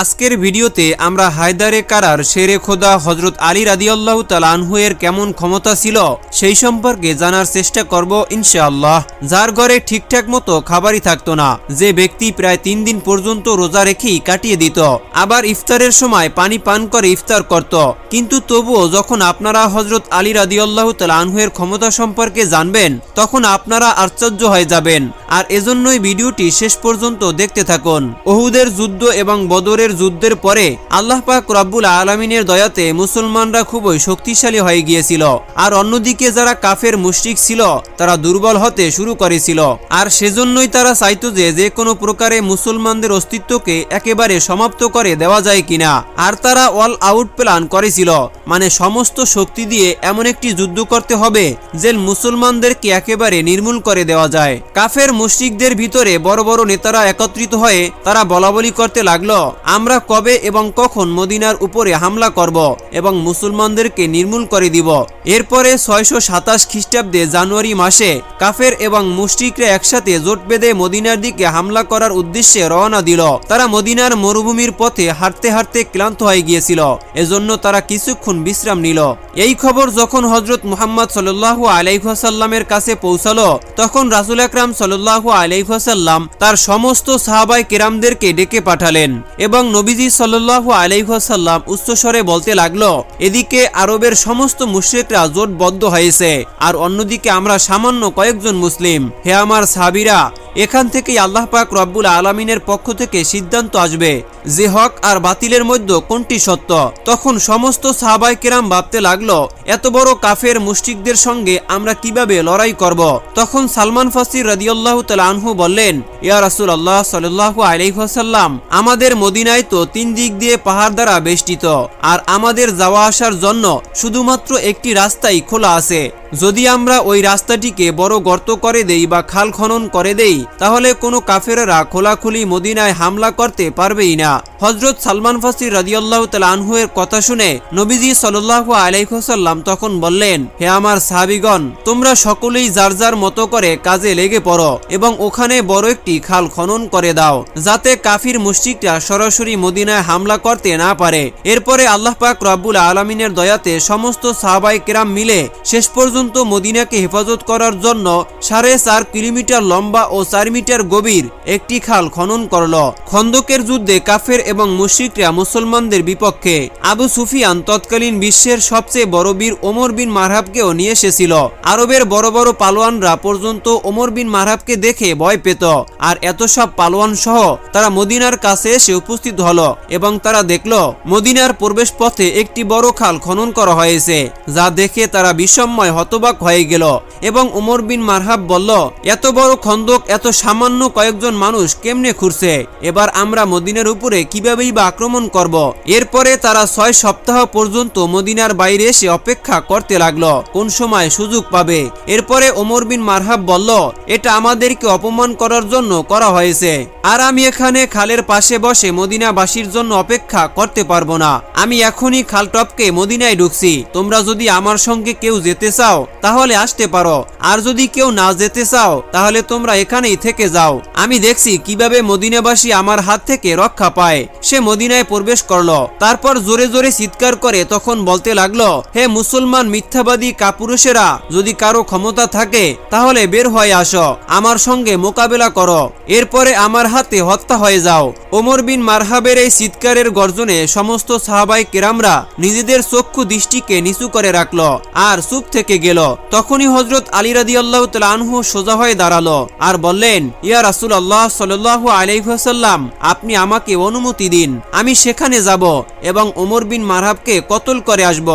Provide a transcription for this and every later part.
আজকের ভিডিওতে আমরা হায়দারে কারার শেরে খোদা হজরত আলী রাদিয়াল্লাহু তালানহু এর কেমন ক্ষমতা ছিল সেই সম্পর্কে জানার চেষ্টা করব ইনশাআল্লাহ। যার ঘরে ঠিকঠাক মতো খাবারই থাকতো না, যে ব্যক্তি প্রায় তিন দিন পর্যন্ত রোজা রেখেই কাটিয়ে দিত। আবার ইফতারের সময় পানি পান করে ইফতার করত। কিন্তু তবুও যখন আপনারা হজরত আলী রাদিয়াল্লাহু তালানহু এর ক্ষমতা সম্পর্কে জানবেন, তখন আপনারা আশ্চর্য হয়ে যাবেন। আর এজন্যই ভিডিওটি শেষ পর্যন্ত দেখতে থাকুন। ওহুদের যুদ্ধ এবং বদরের যুদ্ধের পরে আল্লাহ পাক রব্বুল আলমিনের দয়াতে মুসলমানরা খুবই শক্তিশালী হয়ে গিয়েছিল। আর অন্যদিকে যারা কাফের মুশরিক ছিল, তারা দুর্বল হতে শুরু করেছিল। আর সেজন্যই তারা চাইতো যে যে কোনো প্রকারে মুসলমানদের অস্তিত্বকে একেবারে সমাপ্ত করে দেওয়া যায় কিনা। আর তারা অল আউট প্ল্যান করেছিল। মানে সমস্ত শক্তি দিয়ে এমন একটি যুদ্ধ করতে হবে যে মুসলমানদেরকে একেবারে নির্মূল করে দেওয়া যায়। কাফের মুশরিকদের ভিতরে বড় বড় নেতারা একত্রিত হয়ে তারা বলাবলি করতে লাগল। আমরা কবে এবং কখন মদিনার উপরে হামলা করব এবং মুসলমানদেরকে নির্মূল করে দিব। এরপরে ছয়শো সাতাশ খ্রিস্টাব্দে জানুয়ারি মাসে কাফের এবং মুশরিকরা একসাথে জোট বেঁধে মদিনার দিকে হামলা করার উদ্দেশ্যে রওনা দিল। তারা মদিনার মরুভূমির পথে হাঁটতে হাঁটতে ক্লান্ত হয়ে গিয়েছিল। এজন্য তারা কিছুক্ষণ বিশ্রাম নিল। এই খবর যখন হজরত মুহাম্মদ সাল্লু আলাইসাল্লামের কাছে পৌঁছালো, তখন রাসুল আকরাম সাল্লু আলাইসাল্লাম তার সমস্ত সাহাবাই কেরামদেরকে ডেকে পাঠালেন এবং নবীজি সাল্লু আলাইসাল্লাম উচ্চস্বরে বলতে লাগল, এদিকে আরবের সমস্ত মুশ্রিকরা জোটবদ্ধ হয়েছে, আর অন্যদিকে আমরা সামান্য কয়েকজন মুসলিম। হে আমার সাবিরা এখান থেকেই আল্লাহ পাক রব্বুল আলমিনের পক্ষ থেকে সিদ্ধান্ত আসবে যে হক আর বাতিলের মধ্যে কোনটি সত্য। তখন সমস্ত সাহাবাই কেরাম ভাবতে লাগল, এত বড় কাফের মুশরিকদের সঙ্গে আমরা কীভাবে লড়াই করব? তখন সালমান ফাসির রাদিয়াল্লাহু তাআলা আনহু বললেন, ইয়া রাসূল আল্লাহ সাল্লাল্লাহু আলাইহি ওয়াসাল্লাম, আমাদের মদিনায় তো তিন দিক দিয়ে পাহাড় দ্বারা বেষ্টিত, আর আমাদের যাওয়া আসার জন্য শুধুমাত্র একটি রাস্তাই খোলা আছে। যদি আমরা ওই রাস্তাটিকে বড় গর্ত করে দেই বা খাল খনন করে দেই, তাহলে কোনো কাফেররা খোলাখুলি মদিনায় হামলা করতে পারবেই না। হজরত সালমান তাআলা আনহু এর কথা শুনে নবীজি সাল্লাল্লাহু আলাইহি ওয়াসাল্লাম তখন বললেন, হে আমার সাহাবীগণ, তোমরা সকলেই যার যার মতো করে কাজে লেগে পড়ো এবং ওখানে বড় একটি খাল খনন করে দাও, যাতে কাফির মুশরিকরা সরাসরি মদিনায় হামলা করতে না পারে। এরপরে আল্লাহ পাক রব্বুল আলমিনের দয়াতে সমস্ত সাহাবাই কেরাম মিলে শেষ পর্যন্ত মদিনাকে হেফাজত করার জন্য সাড়ে চার কিলোমিটার লম্বা ও চার মিটার গভীর একটি খাল খনন করল। খন্দকের যুদ্ধে কাফের এবং মুশরিকরা মুসলমানদের বিপক্ষে। আবু সুফিয়ান তৎকালীন বিশ্বের সবচেয়ে বড় বীর ওমর বিন মারহাবকেও নিয়ে এসেছিল। আরবের বড় বড় পালোয়ানরা পর্যন্ত ওমর বিন মারহাবকে দেখে ভয় পেত। আর এত সব পালোয়ান সহ তারা মদিনার কাছে এসে উপস্থিত হলো এবং তারা দেখল, মদিনার প্রবেশ পথে একটি বড় খাল খনন করা হয়েছে, যা দেখে তারা বিষময় হতবাক হয়ে গেল এবং ওমর বিন মারহাব বলল, এত বড় খন্দক, এত সামান্য কয়েকজন মানুষ কেমনে খুঁড়ছে? এবার আমরা মদিনার উপরে কিভাবেই বা আক্রমণ করব? এরপরে তারা ছয় সপ্তাহ পর্যন্ত মদিনার বাইরে এসে অপেক্ষা করতে লাগল। কোন সময় সুযোগ পাবে? এরপরে ওমর বিন মারহাব বলল, এটা আমাদেরকে অপমান করার জন্য করা হয়েছে। আর আমি এখানে খালের পাশে বসে মদিনাবাসীর জন্য অপেক্ষা করতে পারব না। আমি এখনই খাল টপকে মদিনায় ঢুকছি। তোমরা যদি আমার সঙ্গে কেউ যেতে চাও, তাহলে আসতে পারো। আর যদি কেউ না যেতে চাও, তাহলে তোমরা এখানেই থেকে যাও। আমি দেখছি কীভাবে মদিনাবাসী আমার হাত থেকে রক্ষা পায়। সে মদিনায় প্রবেশ করল। তারপর জোরে জোরে চিৎকার করে তখন বলতে লাগল, হে মুসলমান মিথ্যাবাদী কাপুরুষেরা, যদি কারও ক্ষমতা থাকে, তাহলে বের হয়ে আসো। আমার সঙ্গে মোকাবেলা করো। এরপরে আমার হাতে হত্যা হয়ে যাও। ওমর বিন মারহাবের এই চিৎকারের গর্জনে সমস্ত সাহাবাই কেরামরা নিজেদের চক্ষু দৃষ্টিকে নিচু করে রাখল আর চুপ থেকে গেল। তখনই হজরত আলী রাদি আল্লাহ আনহু সোজা হয়ে দাঁড়াল আর বললেন, ইয়া রাসুল আল্লাহ সাল্লাহ আলাইসাল্লাম আপনি আমাকে অনুমতি দিন আমি সেখানে যাব এবং ওমর বিন মারহাবকে কতল করে আসব।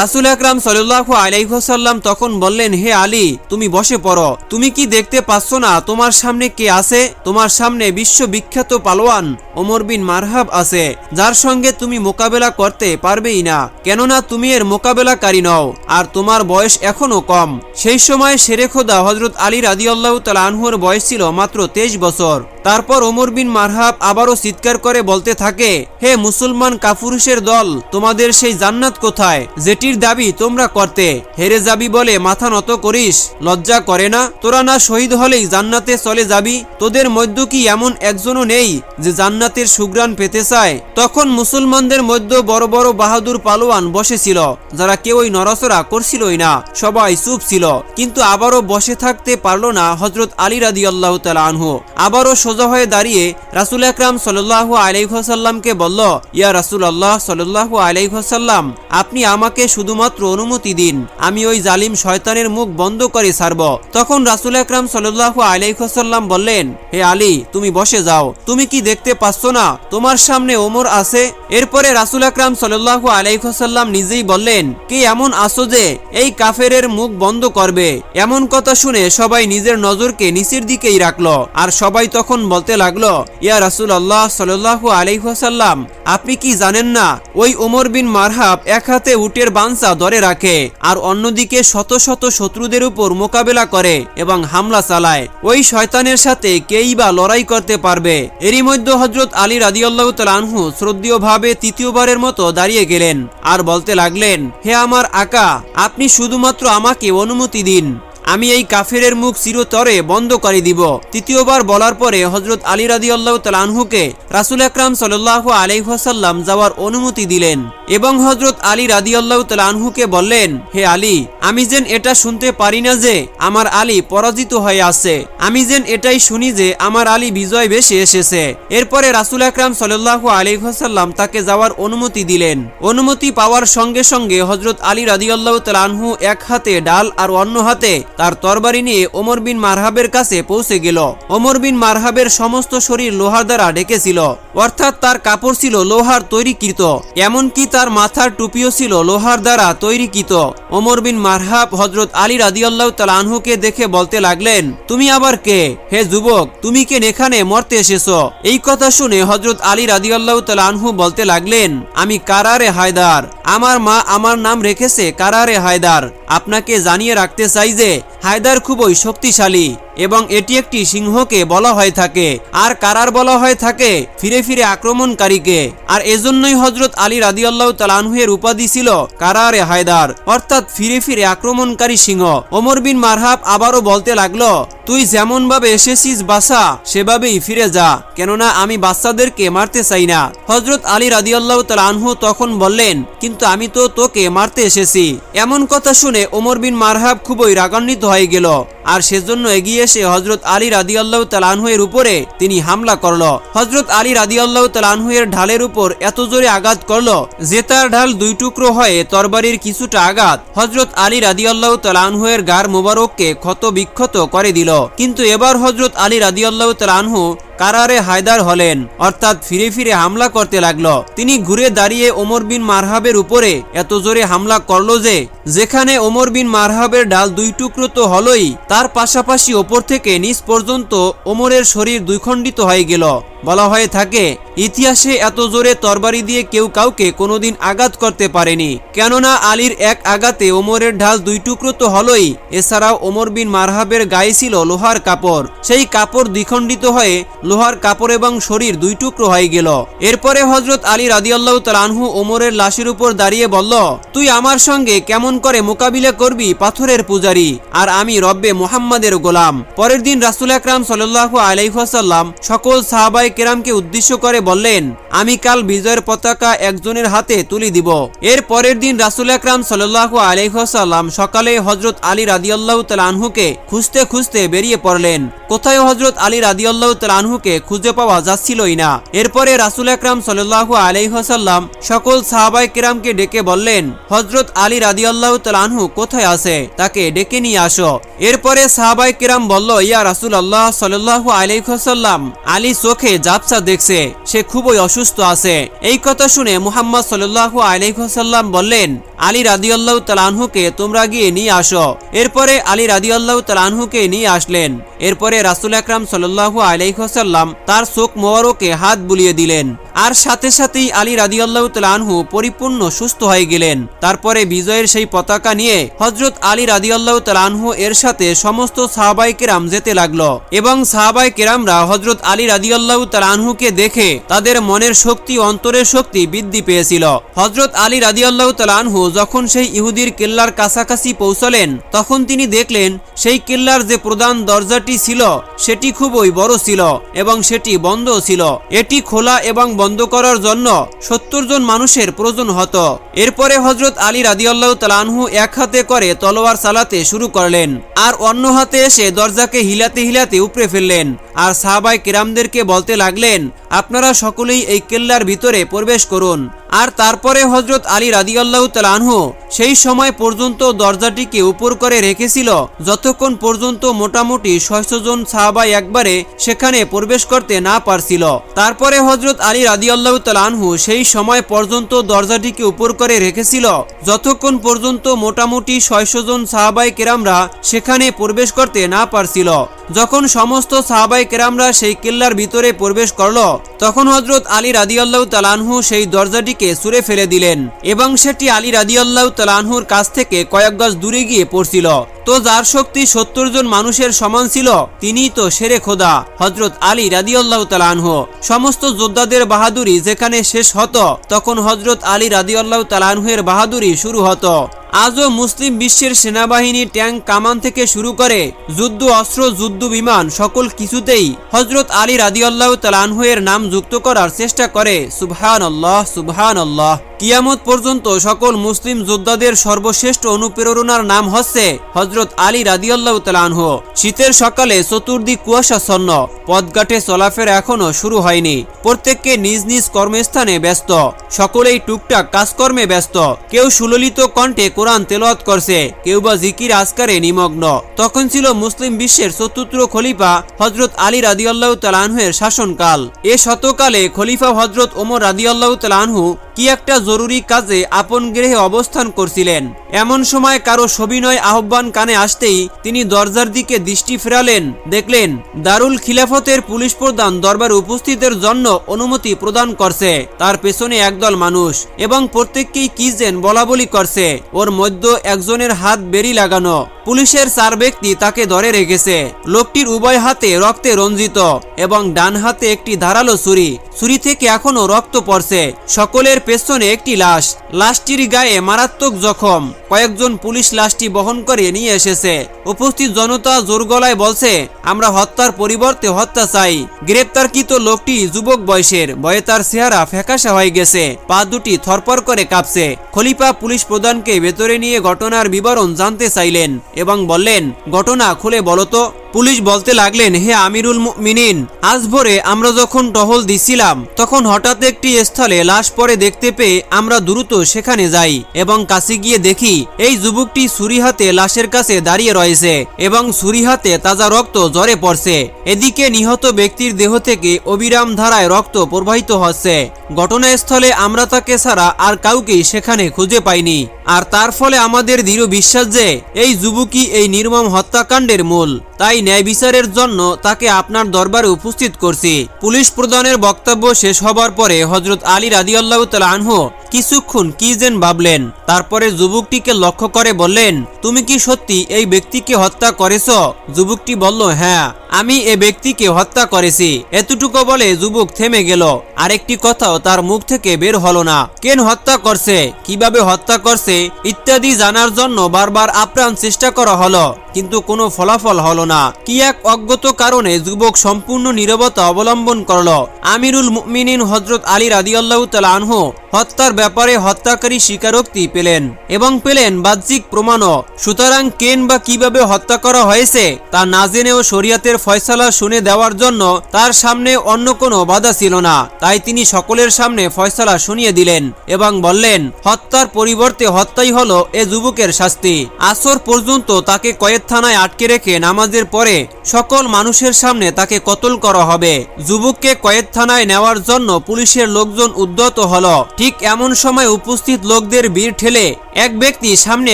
রাসুল আকরাম সাল্লাহ আলাইসাল্লাম তখন বললেন, হে আলী, তুমি বসে পড়ো। তুমি কি দেখতে পাচ্ছ না তোমার সামনে কে আছে? তোমার সামনে বিশ্ববিখ্যাত পালোয়ান ওমর বিন মারহাব আছে, যার সঙ্গে তুমি মোকাবেলা করতে পারবেই না। কেননা তুমি এর মোকাবেলাকারী নও, আর তোমার বয়স এখনও কম। সেই সময় শেরে খোদা হজরত আলী রাদি আল্লাহ তালানহুর বয়স ছিল মাত্র তেইশ বছর। তারপর ওমর বিন মারহাব আবারও চিৎকার করে বলতে থাকে, হে মুসলমান কাফুরুষের দল, তোমাদের সেই জান্নাত কোথায়? যেটির দাবি তোমরা করতে। হেরে যাবি বলে মাথা নত করিস। লজ্জা করে না? তোরা না শহীদ হলেই জান্নাতে চলে যাবি? তোদের মধ্য কি এমন একজনও নেই যে জান্নাতের সুগ্রাণ পেতে চায়? তখন মুসলমানদের মধ্যে বড় বড় বাহাদুর পালোয়ান বসেছিল, যারা কেউই নড়াচড়া করছিলই না, সবাই চুপ ছিল। কিন্তু আবারও বসে থাকতে পারল না হজরত আলী রাদি আল্লাহ তালা আনহু। আবারও সোজা হয়ে দাঁড়িয়ে রাসুল আকরাম সাল্লাহ আলাইসাল্লামকে বলল, ইয়া রাসুল আল্লাহ সাল্লাহ আলাইসাল্লাম আপনি আমাকে শুধুমাত্র অনুমতি দিন, আমি ওই জালিম শয়তানের মুখ বন্ধ করে ছাড়ব। তখন রাসুল আকরাম সাল্লাহ আলাইসাল্লাম বললেন, হে আলী, তুমি বসে যাও, তুমি কি দেখতে পাচ্ছ না? তোমার সামনে ওমর আছে? এরপরে রাসুল আকরাম সাল্লাহ আলাইসাল্লাম নিজেই বললেন, কে এমন আসো যে এই কাফেরের মুখ বন্ধ করবে? এমন কথা শুনে সবাই নিজের নজরকে নিচের দিকেই রাখল, আর সবাই তখন বলতে লাগল, ইয়া রাসুল আল্লাহ সাল্লাহ আলাইসাল্লাম আপনি কি জানেন না, ওই ওমর বিন মারহাব এক হাতে উটের বাঞ্চা ধরে রাখে আর অন্যদিকে শত শত শত্রুদের উপর মোকাবেলা করে এবং হামলা চালায়। ওই শয়তানের সাথে কেই বা লড়াই করতে পারবে? এরই মধ্যে হজরত আলী রাদিয়াল্লাহু তাআলা আনহু শ্রদ্ধীয়ভাবে তৃতীয়বারের মতো দাঁড়িয়ে গেলেন আর বলতে লাগলেন, হে আমার আকা, আপনি শুধুমাত্র আমাকে অনুমতি দিন। আমি এই কাফেরের মুখ চিরতরে বন্ধ করে দিব। তৃতীয়বার বলার পরে হজরত আলী রাদি আল্লাহ তালানহুকে রাসুল আকরাম সাল্লাহ আলাইহাসাল্লাম যাওয়ার অনুমতি দিলেন এবং হজরত আলী রাদি আল্লাহ তালানহুকে বললেন, হে আলী, আমি যেন এটা শুনতে পারি না যে আমার আলী পরাজিত হয়ে আছে। আমি যেন এটাই শুনি যে আমার আলী বিজয় বেশি এসেছে। এরপরে রাসুল আকরাম সাল্লাহ আলাইহাসাল্লাম তাকে যাওয়ার অনুমতি দিলেন। অনুমতি পাওয়ার সঙ্গে সঙ্গে হজরত আলী রাদি আল্লাহ তালানহু এক হাতে ডাল আর অন্য হাতে তার তরবারি নিয়ে ওমর বিন মারহাবের কাছে পৌঁছে গেল। ওমর বিন মারহাবের সমস্ত শরীর লোহার দ্বারা ঢেকেছিল, অর্থাৎ তার কাপড় ছিল লোহার তৈরিকৃত, এমনকি তার মাথার টুপিও ছিল লোহার দ্বারা তৈরিকৃত। ওমর বিন মারহাব হজরত আলী রাদিয়াল্লাহ তালানহুকে দেখে বলতে লাগলেন, তুমি আবার কে? হে যুবক, তুমি কে এখানে মরতে এসেছ? এই কথা শুনে হজরত আলী রাদিয়াল্লাহ তালানহু বলতে লাগলেন, আমি কারারে হায়দার। আমার মা আমার নাম রেখেছে কারারে হায়দার। আপনাকে জানিয়ে রাখতে চাই যে হায়দার খুবই শক্তিশালী। এবং এটি একটি সিংহকে বলা হয়ে থাকে। আর কারার বলা হয়ে থাকে, ফিরে ফিরে আক্রমণকারীকে। আর এজন্যই হজরত আলী রাদিয়াল্লাহ তালানহুয়ের উপাধি ছিল কারারে হায়দার। অর্থাৎ ফিরে ফিরে আক্রমণকারী সিংহ। ওমর বিন মারহাব আবারও বলতে লাগল, তুই যেমন ভাবে এসেছিস বাসা সেভাবেই ফিরে যা। কেননা আমি বাচ্চাদেরকে মারতে চাই না। হজরত আলী রাদিয়াল্লাহ তালানহু তখন বললেন, কিন্তু আমি তো তোকে মারতে এসেছি। এমন কথা শুনে ওমর বিন মারহাব খুবই রাগান্বিত হয়ে গেল। আর সেজন্য এগিয়ে এসে হজরত আলী রাদিয়াল্লাহ তালানহুয়ের উপরে তিনি হামলা করল। হজরত আলী রাদিয়াল্লাহ তালানহুয়ের ঢালের উপর এত জোরে আঘাত করল যে তার ঢাল দুই টুকরো হয়ে তরবারির কিছুটা আঘাত হজরত আলী রাদিয়াল্লাহ তালানহুয়ের গার মোবারককে ক্ষত বিক্ষত করে দিল। কিন্তু এবার হজরত আলী রাদিয়াল্লাহ তালানহু কারারে হায়দার হলেন, অর্থাৎ ফিরে ফিরে হামলা করতে লাগল। তিনি ঘুরে দাঁড়িয়ে ওমর বিন মারহাবের উপরে এত জোরে হামলা করল যে, যেখানে ওমর বিন মারহাবের ডাল দুই টুকরো তো হলই, তার পাশাপাশি ওপর থেকে নিচ পর্যন্ত ওমরের শরীর দুইখণ্ডিত হয়ে গেল। বলা হয়ে থাকে, ইতিহাসে এত জোরে তরবারি দিয়ে কেউ কাউকে কোনোদিন আঘাত করতে পারেনি। কেননা আলীর এক আঘাতে ওমরের ঢাল দুই টুকরো তো হলোই, এছাড়াও ওমর বিন মারহাবের গায়ে ছিল লোহার কাপড়। সেই কাপড় দ্বিখণ্ডিত হয়ে লোহার কাপড় এবং শরীর দুই টুকরো হয়ে গেল। এরপরে হজরত আলী রাদিয়াল্লাহ তালানহু ওমরের লাশের উপর দাঁড়িয়ে বলল, তুই আমার সঙ্গে কেমন করে মোকাবিলা করবি, পাথরের পূজারি? আর আমি রব্বে মোহাম্মদের গোলাম। পরের দিন রাসুল আকরাম সাল্লাহু আলাইহাসাল্লাম সকল সাহাবাই কেরামকে উদ্দেশ্য করে বললেন আমি কাল বিজয়ের পতাকা একজনের হাতে তুলে দিব। এর পরের দিন রাসুল আকরাম সাল্লাহু আলাইহাসাল্লাম সকালে হজরত আলী রাদিয়াল্লাহ তালানহুকে খুঁজতে খুঁজতে বেরিয়ে পড়লেন। কোথায় হজরত আলী রাদিয়াল্লাহ তালানহুকে খুঁজে পাওয়া যাচ্ছিলই না। এরপরে রাসুল আকরাম সাল্লাহু আলাইহাসাল্লাম সকল সাহাবাই কেরামকে ডেকে বললেন হজরত আলী রাদিয়াল্লাহ তালানহু কোথায় আছে? তাকে ডেকে নিয়ে আসো। এরপরে সাহাবাই কেরাম বলল, ইয়া রাসুল আল্লাহ সাল্লাহু আলাইহাসাল্লাম আলী চোখে জাপসা দেখছে। সে খুবই অসুস্থ আছে। এই কথা শুনে মুহাম্মদ সাল্লু আলহ্লাম বললেন, আলী রাদিউল্লাহ তালানহুকে তোমরা গিয়ে নিয়ে আসো। এরপরে আলী রাদিউল্লাহ তালানহুকে নিয়ে আসলেন। এরপরে রাসুল আকরাম সাল্লু আলহ্লাম তার শোক মোবারকে হাত বুলিয়ে দিলেন। আর সাথে সাথেই আলী রাদিয়াল্লাহু তাআলা আনহু পরিপূর্ণ সুস্থ হয়ে গেলেন। তারপরে বিজয়ের সেই পতাকা নিয়ে হজরত আলী রাদিয়াল্লাহু তাআলা আনহু এর সাথে সমস্ত সাহাবাই কেরাম যেতে লাগল এবং সাহাবাই কেরামরা হজরত আলী রাদিয়াল্লাহু তাআলা আনহুকে দেখে তাদের মনের শক্তি, অন্তরের শক্তি বৃদ্ধি পেয়েছিল। হজরত আলী রাদিয়াল্লাহু তাআলা আনহু যখন সেই ইহুদির কেল্লার কাছাকাছি পৌঁছলেন, তখন তিনি দেখলেন সেই কেল্লার যে প্রধান দরজাটি ছিল, সেটি খুবই বড় ছিল এবং সেটি বন্ধ ছিল। এটি খোলা এবং বন্ধ করার জন্য সত্তর জন মানুষের প্রয়োজন হতো। এরপরে হজরত আলী রাদিয়াল্লাহ তালানহু এক হাতে করে তলোয়ার চালাতে শুরু করলেন আর অন্য হাতে এসে দরজাকে হিলাতে হিলাতে উপড়ে ফেললেন। আর সাহাবাই কিরামদেরকে বলতে লাগলেন, আপনারা সকলেই এই কেল্লার ভিতরে প্রবেশ করুন। আর তারপরে হজরত আলী রাদিয়াল্লাহু তালানহু সেই সময় পর্যন্ত দরজাটিকে উপর করে রেখেছিল। যতক্ষণ পর্যন্ত মোটামুটি ছয়শো জন সাহাবাই একবারে সেখানে প্রবেশ করতে না পারছিল। তারপরে হজরত আলী রাদিয়াল্লাহু তালানহু সেই সময় পর্যন্ত দরজাটিকে উপর করে রেখেছিল। যতক্ষণ পর্যন্ত মোটামুটি ছয়শো জন সাহাবাই কেরামরা সেখানে প্রবেশ করতে না পারছিল। যখন সমস্ত সাহাবাই কেরামরা সেই কেল্লার ভিতরে প্রবেশ করল, তখন হজরত আলী রাদিয়াল্লাহ তালানহু সেই দরজাটিকে সুরে ফেলে দিলেন এবং সেটি আলী রাদিয়াল্লাহ তালাহুর কাছ থেকে কয়েক গজ দূরে গিয়ে পড়ছিল। তো যার শক্তি সত্তর জন মানুষের সমান ছিল তিনি তো সেরে খোদা হজরত আলী রাদিউল্লাহ তালানহ সমস্ত যোদ্ধাদের বাহাদুরি যেখানে শেষ হতো, তখন হজরত আলী রাজিউল্লাহ তালানহুয়ের বাহাদুরি শুরু হতো। আজও মুসলিম বিশ্বের সেনাবাহিনী ট্যাঙ্ক কামান থেকে শুরু করে যুদ্ধ, অস্ত্র, যুদ্ধ বিমান সকল কিছুতেই হজরত আলী রাদিয়াল্লাহ তালানহুয়ের নাম যুক্ত করার চেষ্টা করে। সুবহান আল্লাহ সুবহান আল্লাহ কিয়ামত পর্যন্ত সকল মুসলিম যোদ্ধাদের সর্বশ্রেষ্ঠ অনুপ্রেরণার নাম হচ্ছে হজরত আলী রাদিয়াল্লাহ তালানহু শীতের সকালে চতুর্দিক কুয়াশাচ্ছন্ন পথঘাটে চলাফেরা এখনও শুরু হয়নি। প্রত্যেককে নিজ নিজ কর্মস্থানে ব্যস্ত। সকলেই টুকটাক কাজকর্মে ব্যস্ত। কেউ সুললিত কণ্ঠে কোরআন তেলাওয়াত করছে, কেউ বা জিকির আজকারে নিমগ্ন। তখন ছিল মুসলিম বিশ্বের চতুর্থ খলিফা হজরত আলী রাদিয়াল্লাহ তালানহুয়ের শাসনকাল। এ শতকালে খলিফা হজরত ওমর রাদিয়াল্লাহ তালানহু কি একটা জরুরি কাজে আপন গৃহে অবস্থান করছিলেন। এমন সময় কারও সবিনয় আহ্বান কানে আসতেই তিনি দরজার দিকে দৃষ্টি ফেরালেন। দেখলেন দারুল খিলাফতের পুলিশ প্রধান দরবার উপস্থিতের জন্য অনুমতি প্রদান করছে। তার পেছনে একদল মানুষ এবং প্রত্যেককেই কি যেন বলা বলি করছে। ওর মধ্য একজনের হাত বেরি লাগানো। পুলিশের চার ব্যক্তি তাকে ধরে রেখেছে। লোকটির উভয় হাতে রক্তে রঞ্জিত এবং ডান হাতে একটি ধারালো ছুরি। ছুরি থেকে এখনও রক্ত পড়ছে। সকলের পেছনে একটি লাশ। লাশটির গায়ে মারাত্মক জখম। কয়েকজন পুলিশ লাশটি বহন করে নিয়ে এসেছে। উপস্থিত জনতা জোর গলায় বলছে, আমরা হত্যার পরিবর্তে হত্যা চাই। গ্রেপ্তারকৃত লোকটি যুবক বয়সের। বয়ে তার চেহারা ফ্যাকাশা হয়ে গেছে। পা দুটি থরপর করে কাঁপছে। খলিফা পুলিশ প্রধানকে ভেতরে নিয়ে ঘটনার বিবরণ জানতে চাইলেন। এবং বললেন, ঘটনা, খুলে বলতো পুলিশ বলতে লাগলেন, হে আমিরুল মিনিন আজ ভোরে আমরা যখন টহল দিছিলাম, তখন হঠাৎ একটি স্থলে লাশ পরে দেখতে পেয়ে আমরা দ্রুত সেখানে যাই এবং কাছে গিয়ে দেখি, এই যুবকটি ছুরি হাতে লাশের কাছে দাঁড়িয়ে রয়েছে এবং ছুরি হাতে তাজা রক্ত জ্বরে পড়ছে। এদিকে নিহত ব্যক্তির দেহ থেকে অবিরাম ধারায় রক্ত প্রবাহিত হচ্ছে। ঘটনাস্থলে আমরা তাকে ছাড়া আর কাউকেই সেখানে খুঁজে পাইনি। আর তার ফলে আমাদের দৃঢ় বিশ্বাস যে, এই যুবকই এই নির্মম হত্যাকাণ্ডের মূল? তাই ন্যায় বিচারের জন্য তাকে আপনার দরবারে উপস্থিত করছি। পুলিশ প্রধানের বক্তব্য শেষ হবার পরে হজরত আলী রাদিয়াল্লাহ আনহু কিছুক্ষণ কি যেন ভাবলেন। তারপরে যুবকটিকে লক্ষ্য করে বললেন, তুমি কি সত্যি এই ব্যক্তিকে হত্যা করেছ? যুবকটি বলল হ্যাঁ আমি এ ব্যক্তিকে হত্যা করেছি। এতটুকু বলে যুবক থেমে গেল। আরেকটি কথাও তার মুখ থেকে বের হলো না। কেন হত্যা করছে? কীভাবে হত্যা করছে? ইত্যাদি জানার জন্য বারবার আপ্রাণ চেষ্টা করা হলো, কিন্তু কোনো ফলাফল হলো না। কি এক অজ্ঞত কারণে যুবক সম্পূর্ণ নীরবতা অবলম্বন করল। আমিরুল মুমিনিন হজরত আলী রাদিয়াল্লাহ তালা আনহু হত্যার ব্যাপারে হত্যাকারী স্বীকারোক্তি পেলেন এবং পেলেন বাহ্যিক প্রমাণও। সুতরাং কেন বা কীভাবে হত্যা করা হয়েছে তা না জেনেও শরিয়াতের ফয়সালা শুনে দেওয়ার জন্য তার সামনে অন্য কোনো বাধা ছিল না। তাই তিনি সকলের সামনে ফয়সালা শুনিয়ে দিলেন এবং বললেন, হত্যার পরিবর্তে হত্যাই হলো এ যুবকের শাস্তি। আসর পর্যন্ত তাকে কয়েদ থানায় আটকে রেখে নামাজের পরে সকল মানুষের সামনে তাকে কতল করা হবে। যুবককে কয়েদ থানায় নেওয়ার জন্য পুলিশের লোকজন উদ্যত হল। ঠিক এমন সময় উপস্থিত লোকদের ভিড় ঠেলে এক ব্যক্তি সামনে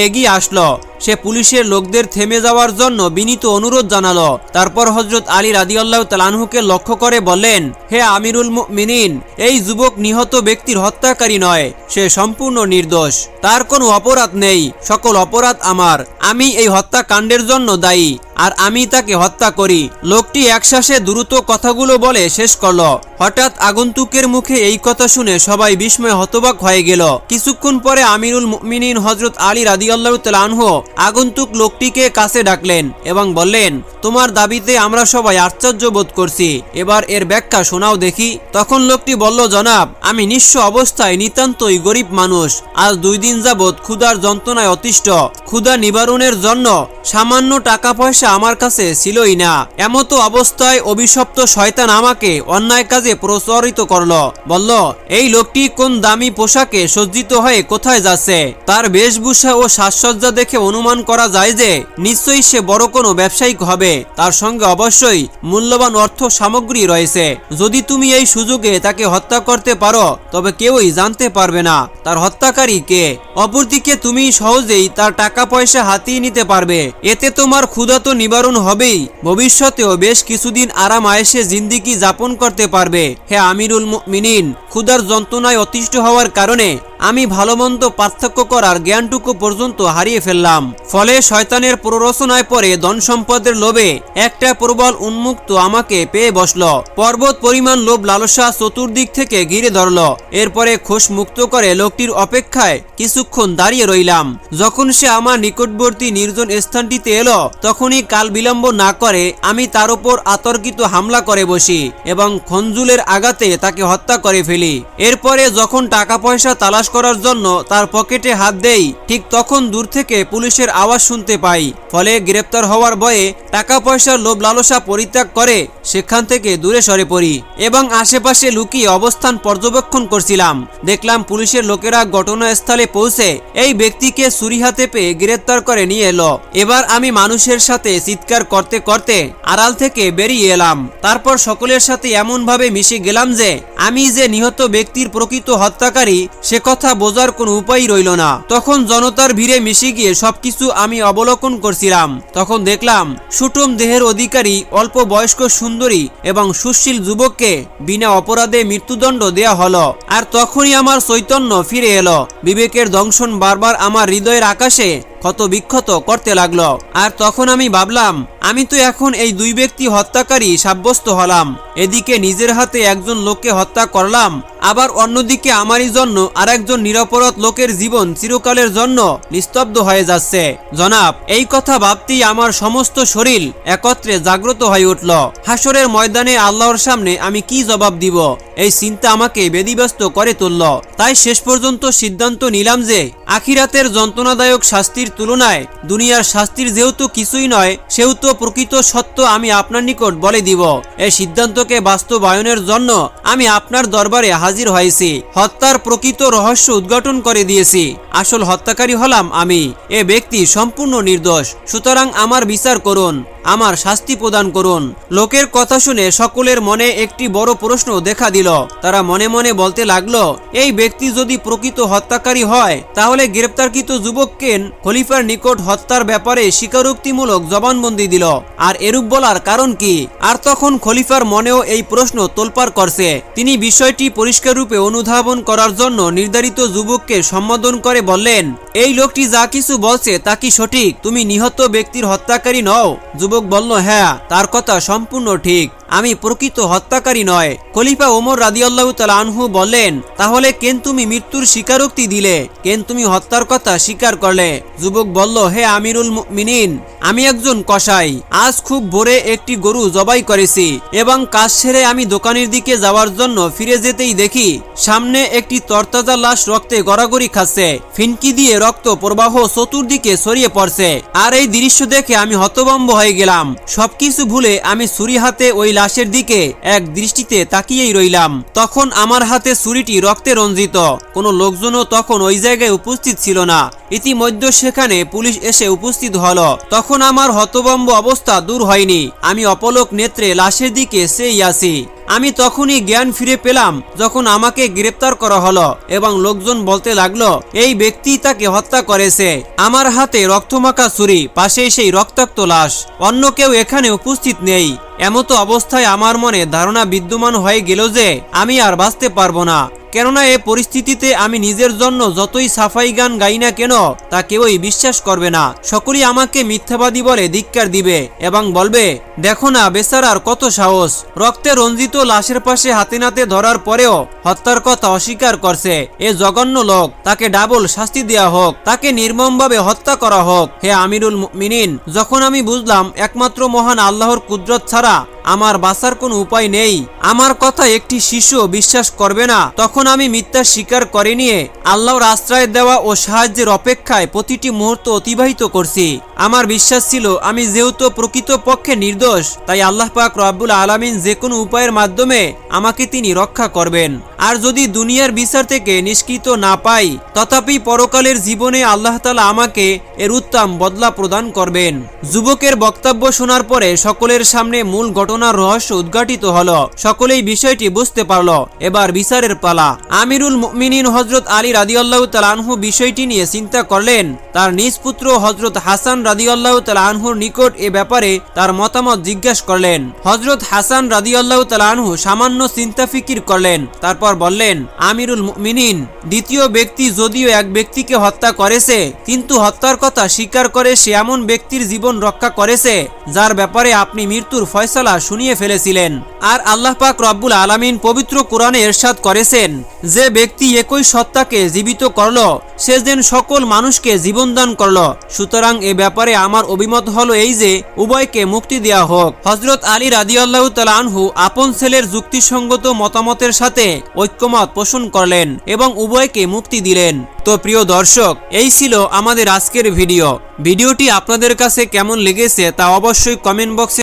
এগিয়ে আসলো। সে পুলিশের লোকদের থেমে যাওয়ার জন্য বিনীত অনুরোধ জানাল। তারপর হজরত আলী রাদিয়াল্লাহু তালানহুকে লক্ষ্য করে বলেন হে আমিরুল মিনিন এই যুবক নিহত ব্যক্তির হত্যাকারী নয়, সে সম্পূর্ণ নির্দোষ। তার কোনো অপরাধ নেই, সকল অপরাধ আমার। আমি এই হত্যাকাণ্ডের জন্য দায়ী। আর আমি তাকে হত্যা করি। লোকটি একশ্বাসে দ্রুত কথাগুলো বলে শেষ করল। হঠাৎ আগন্তুকের মুখে এই কথা শুনে সবাই বিস্ময় হতবাক হয়ে গেল। কিছুক্ষণ পরে আমিরুল মুমিনিন হজরত আলী রাদিয়াল্লাহু তাআলাহু আগন্তুক লোকটিকে কাছে ডাকলেন এবং বললেন, তোমার দাবিতে আমরা সবাই আশ্চর্য বোধ করছি। এবার এর ব্যাখ্যা শোনাও দেখি। তখন লোকটি বলল, জনাব, আমি নিঃস্ব অবস্থায় নিতান্তই গরিব মানুষ। আজ দুই দিন যাবৎ ক্ষুধার যন্ত্রণায় অতিষ্ঠ। ক্ষুধা নিবারণের জন্য সামান্য টাকা পয়সা আমার কাছে ছিলই না। এমতো অবস্থায় অভিশপ্ত শয়তান আমাকে অন্যায় কাজে প্রচরিত করল। বলল, এই লোকটি কোন দামি পোশাকে সজ্জিত হয়ে কোথায় যাচ্ছে? তার বেশভূষা ও সাজসজ্জা দেখে অনুমান করা যায় যে, নিশ্চয়ই সে বড় কোনো ব্যবসায়িক হবে। তার সঙ্গে অবশ্যই মূল্যবান অর্থ সামগ্রী রয়েছে। যদি তুমি এই সুযোগে তাকে হত্যা করতে পারো, তবে কেউই জানতে পারবে না তার হত্যাকারী কে। অপরদিকে তুমি সহজেই তার টাকা পয়সা হাতিয়ে নিতে পারবে। এতে তোমার ক্ষুধা তো নিবারণ হবেই। ভবিষ্যতেও বেশ কিছুদিন আরাম আয়েসে জিন্দিগি যাপন করতে পারবে। হে আমিরুল মিনিন ক্ষুধার যন্ত্রণায় অতিষ্ঠ হওয়ার কারণে আমি ভালো মন্দ পার্থক্য করার জ্ঞানটুকু পর্যন্ত হারিয়ে ফেললাম। ফলে শয়তানের প্ররোচনায় পরে ধন সম্পদের লোভে একটা প্রবল উন্মুক্ত আমাকে পেয়ে বসল। পর্বত পরিমাণ লোভ লালসা চতুর্দিক থেকে ঘিরে ধরল। এরপরে খোশ মুক্ত করে লোকটির অপেক্ষায় কিছুক্ষণ দাঁড়িয়ে রইলাম। যখন সে আমার নিকটবর্তী নির্জন স্থানটিতে এলো, তখনই কাল বিলম্ব না করে আমি তার উপর আতর্কিত হামলা করে বসি এবং খঞ্জুলের আঘাতে তাকে হত্যা করে ফেলি। এরপরে যখন টাকা পয়সা তালাশ করার জন্য তার পকেটে হাত দেই, ঠিক তখন দূর থেকে পুলিশের আওয়াজ শুনতে পাই। ফলে গ্রেপ্তার হওয়ার ভয়ে টাকা পয়সার লোভ লালসা পরিত্যাগ করে সেখান থেকে দূরে সরে পড়ি এবং আশেপাশে লুকিয়ে অবস্থান পর্যবেক্ষণ করছিলাম। দেখলাম পুলিশের লোকেরা ঘটনাস্থলে পৌঁছে এই ব্যক্তিকে ছুরি হাতে পেয়ে গ্রেপ্তার করে নিয়ে এলো। এবার আমি মানুষের সাথে চিৎকার করতে করতে আড়াল থেকে বেরিয়ে এলাম। তারপর সকলের সাথে এমন ভাবে মিশে গেলাম যে, আমি যে নিহত ব্যক্তির প্রকৃত হত্যাকারী, সে কথা বোঝার কোনো উপায় রইল না। তখন জনতার ভিড়ে মিশে গিয়ে সবকিছু আমি অবলোকন করছিলাম। তখন দেখলাম, সুটম দেহের অধিকারী অল্প বয়স্ক সুন্দরী এবং সুশীল যুবককে বিনা অপরাধে মৃত্যুদণ্ড দেয়া হলো। আর তখনই আমার চৈতন্য ফিরে এলো। বিবেকের দংশন বারবার আমার হৃদয়ের আকাশে ক্ষত বিক্ষত করতে লাগল। আর তখন আমি ভাবলাম, আমি তো এখন এই দুই ব্যক্তি হত্যাকারী সাব্যস্ত হলাম। এদিকে নিজের হাতে একজন লোককে হত্যা করলাম, আবার অন্যদিকে আমারই জন্য আরেকজন নিরপরাধ লোকের জীবন চিরকালের জন্য নিস্তব্ধ হয়ে যাচ্ছে। জনাব, এই কথা ভাবতেই আমার সমস্ত শরীর একত্রে জাগ্রত হয়ে উঠল। হাসরের ময়দানে আল্লাহর সামনে আমি কি জবাব দিব? এই চিন্তা আমাকে বেদিব্যস্ত করে তুলল। তাই শেষ পর্যন্ত সিদ্ধান্ত নিলাম যে আখিরাতের যন্ত্রণাদায়ক শাস্তির তুলনায় দুনিয়ার শাস্তির যেহেতু কিছুই নয়, সেহেতু প্রকৃত সত্য আমি আপনার নিকট বলে দিব। এই সিদ্ধান্তকে বাস্তবায়নের জন্য আমি আপনার দরবারে হাজির হয়েছি। হত্যার প্রকৃত রহস্য উদ্ঘাটন করে দিয়েছি। আসল হত্যাকারী হলাম আমি। এ ব্যক্তি সম্পূর্ণ নির্দোষ। সুতরাং আমার বিচার করুন, আমার শাস্তি প্রদান করুন। লোকের কথা শুনে সকলের মনে একটি বড় প্রশ্ন দেখা দিল। তারা মনে মনে বলতে লাগল, এই ব্যক্তি যদি প্রকৃত হত্যাকারী হয়, তাহলে গ্রেপ্তারকৃত যুবককে খলিফার নিকট হত্যার ব্যাপারে স্বীকারোক্তিমূলক জবানবন্দি দিল। আর এরূপ বলার কারণ কি? আর তখন খলিফার মনেও এই প্রশ্ন তোলপাড় করছে। তিনি বিষয়টি পরিষ্কার রূপে অনুধাবন করার জন্য নির্ধারিত যুবককে সম্বোধন করে বললেন, এই লোকটি যা কিছু বলছে তা কি সঠিক? তুমি নিহত ব্যক্তির হত্যাকারী নও? যুবক বলল হ্যাঁ তার কথা সম্পূর্ণ ঠিক। আমি প্রকৃত হত্যাকারী নয়। খলিফা ওমর রাদিয়াল্লাহ তাল আনহু বললেন, তাহলে কেন তুমি মৃত্যুর স্বীকারোক্তি দিলে? কেন তুমি হত্যার কথা স্বীকার করলে? যুবক বলল, হে আমিরুল মিনিন আমি একজন কসাই। আজ খুব ভোরে একটি গরু জবাই করেছি এবং কাজ ছেড়ে আমি দোকানের দিকে যাওয়ার জন্য ফিরে যেতেই দেখি সামনে একটি তরতাজা লাশ রক্তে গড়াগড়ি খাচ্ছে। ফিনকি দিয়ে রক্ত প্রবাহ চতুর্দিকে ছড়িয়ে পড়ছে। আর এই দৃশ্য দেখে আমি হতভম্ব হয়ে গেলাম। সবকিছু ভুলে আমি ছুরি হাতে ওই লাশের দিকে এক দৃষ্টিতে তাকিয়েই রইলাম। তখন আমার হাতে ছুরিটি রক্তে রঞ্জিত। কোনো লোকজনও তখন ওই জায়গায় উপস্থিত ছিল না। ইতিমধ্যে সেখানে পুলিশ এসে উপস্থিত হল। তখন আমার হতবম্ব অবস্থা দূর হয়নি। আমি অপলক নেত্রে লাশের দিকে সেই আছি। আমি তখনই জ্ঞান ফিরে পেলাম যখন আমাকে গ্রেপ্তার করা হলো এবং লোকজন বলতে লাগল, এই ব্যক্তি তাকে হত্যা করেছে। আমার হাতে রক্তমাখা ছুরি পাশে সেই রক্তাক্ত লাশ। অন্য কেউ এখানে উপস্থিত নেই। এমতো অবস্থায় আমার মনে ধারণা বিদ্যমান হয়ে গেল যে আমি আর বাঁচতে পারব না। কেননা এ পরিস্থিতিতে আমি নিজের জন্য যতই সাফাই গান গাই না কেন, তা কেউই বিশ্বাস করবে না। সকলেই আমাকে মিথ্যাবাদী বলে ধিক্কার দিবে এবং বলবে, দেখো না, বেচারার কত সাহস। রক্তে রঞ্জিত লাশের পাশে হাতে নাতে ধরার পরেও হত্যার কথা অস্বীকার করছে। এ জঘন্য লোক, তাকে ডাবল শাস্তি দেওয়া হোক, তাকে নির্মমভাবে হত্যা করা হোক। হে আমিরুল মিনিন যখন আমি বুঝলাম একমাত্র মহান আল্লাহর কুদরত ছাড়া আমার বাঁচার কোনো উপায় নেই, আমার কথা একটি শিশু বিশ্বাস করবে না, তখন আমি মিথ্যা স্বীকার করে নিয়ে আল্লাহর আশ্রয় দেওয়া ও সাহায্যের অপেক্ষায় প্রতিটি মুহূর্ত অতিবাহিত করছি। আমার বিশ্বাস ছিল, আমি যেহেতু প্রকৃত পক্ষে নির্দোষ, তাই আল্লাহ পাক রব্বুল আলামিন যে কোনো উপায়ের মাধ্যমে আমাকে তিনি রক্ষা করবেন। আর যদি দুনিয়ার বিচার থেকে নিষ্কৃত না পাই, তথাপি পরকালের জীবনে আল্লাহ তালা আমাকে এর উত্তম বদলা প্রদান করবেন। যুবকের বক্তব্য শোনার পরে সকলের সামনে মূল ঘটনার রহস্য উদ্ঘাটিত হল। সকলেই বিষয়টি বুঝতে পারল। এবার বিচারের পালা। আমিরুল মিনিন হজরত আলী রাদিয়াল্লাহু তালানহু বিষয়টি নিয়ে চিন্তা করলেন। তার নিজ পুত্র হজরত হাসান রাদিয়াল্লাহু তালানহুর নিকট এ ব্যাপারে তার মতামত জিজ্ঞাসা করলেন। হজরত হাসান রাদিয়াল্লাহু তালানহু সামান্য চিন্তা ফিকির করলেন। তারপর বললেন, আমিরুল মুমিনিন, দ্বিতীয় ব্যক্তি যদিও এক ব্যক্তিকে হত্যা করেছে, কিন্তু হত্যার কথা স্বীকার করে সে এমন ব্যক্তির জীবন রক্ষা করেছে, যার ব্যাপারে আপনি মৃত্যুর ফয়সলা শুনিয়ে ফেলেছিলেন। আর আল্লাহ পাক রব্বুল আলামিন পবিত্র কোরআনে এরশাদ করেছেন, যে ব্যক্তি একই সত্তাকে জীবিত করল, সে যেন সকল মানুষকে জীবন দান করল। সুতরাং এ ব্যাপারে আমার অভিমত হলো এই যে, উভয়কে মুক্তি দেয়া হোক। হজরত আলী রাদিয়াল্লাহু তালানহু আপন ছেলের যুক্তিসঙ্গত মতামতের সাথে ঐক্যমত পোষণ করলেন এবং উভয়কে মুক্তি দিলেন। তো প্রিয় দর্শক, এই ছিল আমাদের আজকের ভিডিও। ভিডিওটি আপনাদের কাছে কেমন লেগেছে তা অবশ্যই কমেন্ট বক্সে